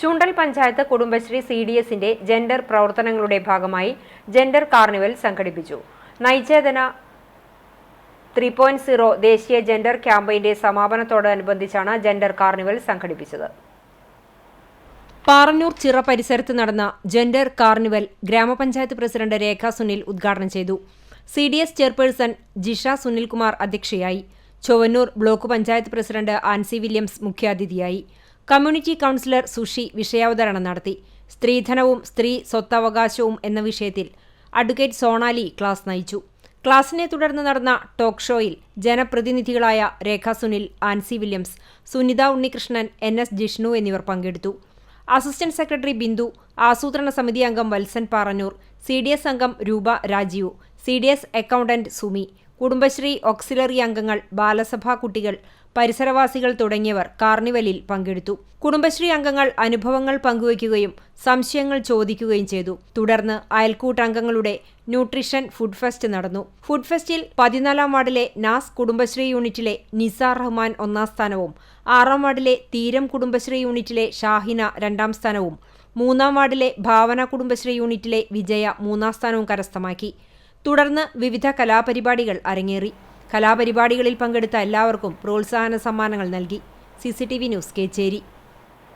ചൂണ്ടൽ panchayat Kudumbashree C D എസിന്റെ gender പ്രവർത്തനങ്ങളുടെ ഭാഗമായി ജെൻഡർ കാർണിവൽ സംഘടിപ്പിച്ചു. നൈചേതന ത്രീ പോയിന്റ് സീറോ ദേശീയ ജെൻഡർ ക്യാമ്പയിന്റെ സമാപനത്തോടനുബന്ധിച്ചാണ് ജെൻഡർ കാർണിവൽ സംഘടിപ്പിച്ചത്. പാറന്നൂർ ചിറ പരിസരത്ത് നടന്ന gender carnival grama panchayat president Rekha Sunil ഉദ്ഘാടനം ചെയ്തു. C D S chairperson Jisha Sunilkumar അധ്യക്ഷയായി. Chowannur block panchayat president Ancy Williams മുഖ്യാതിഥിയായി. കമ്മ്യൂണിറ്റി കൗൺസിലർ സുഷി വിഷയാവതരണം നടത്തി. സ്ത്രീധനവും സ്ത്രീ സ്വത്തവകാശവും എന്ന വിഷയത്തിൽ അഡ്വക്കേറ്റ് സോണാലി ക്ലാസ് നയിച്ചു. ക്ലാസിനെ തുടർന്ന് നടന്ന ടോക്ക് ഷോയിൽ ജനപ്രതിനിധികളായ Rekha Sunil Ancy Williams Sunitha Unnikrishnan N S Jishnu എന്നിവർ പങ്കെടുത്തു. അസിസ്റ്റന്റ് സെക്രട്ടറി ബിന്ദു ആസൂത്രണ സമിതി അംഗം Valsan Parannur C D S അംഗം Roopa Rajeev C D S accountant Sumi Kudumbashree auxiliary അംഗങ്ങൾ ബാലസഭാ കുട്ടികൾ പരിസരവാസികൾ തുടങ്ങിയവർ കാർണിവലിൽ പങ്കെടുത്തു. കുടുംബശ്രീ അംഗങ്ങൾ അനുഭവങ്ങൾ പങ്കുവയ്ക്കുകയും സംശയങ്ങൾ ചോദിക്കുകയും ചെയ്തു. തുടർന്ന് അയൽക്കൂട്ടംഗങ്ങളുടെ ന്യൂട്രീഷൻ ഫുഡ് ഫെസ്റ്റ് നടന്നു. ഫുഡ് ഫെസ്റ്റിൽ പതിനാലാം വാർഡിലെ നാസ് കുടുംബശ്രീ യൂണിറ്റിലെ നിസാർ റഹ്മാൻ ഒന്നാം സ്ഥാനവും ആറാം വാർഡിലെ തീരം കുടുംബശ്രീ യൂണിറ്റിലെ ഷാഹിന രണ്ടാം സ്ഥാനവും മൂന്നാം വാർഡിലെ ഭാവന കുടുംബശ്രീ യൂണിറ്റിലെ വിജയ മൂന്നാം സ്ഥാനവും കരസ്ഥമാക്കി. തുടർന്ന് വിവിധ കലാപരിപാടികൾ അരങ്ങേറി. കലാപരിപാടികളിൽ പങ്കെടുത്ത എല്ലാവർക്കും പ്രോത്സാഹന സമ്മാനങ്ങൾ നൽകി. C news Kechery.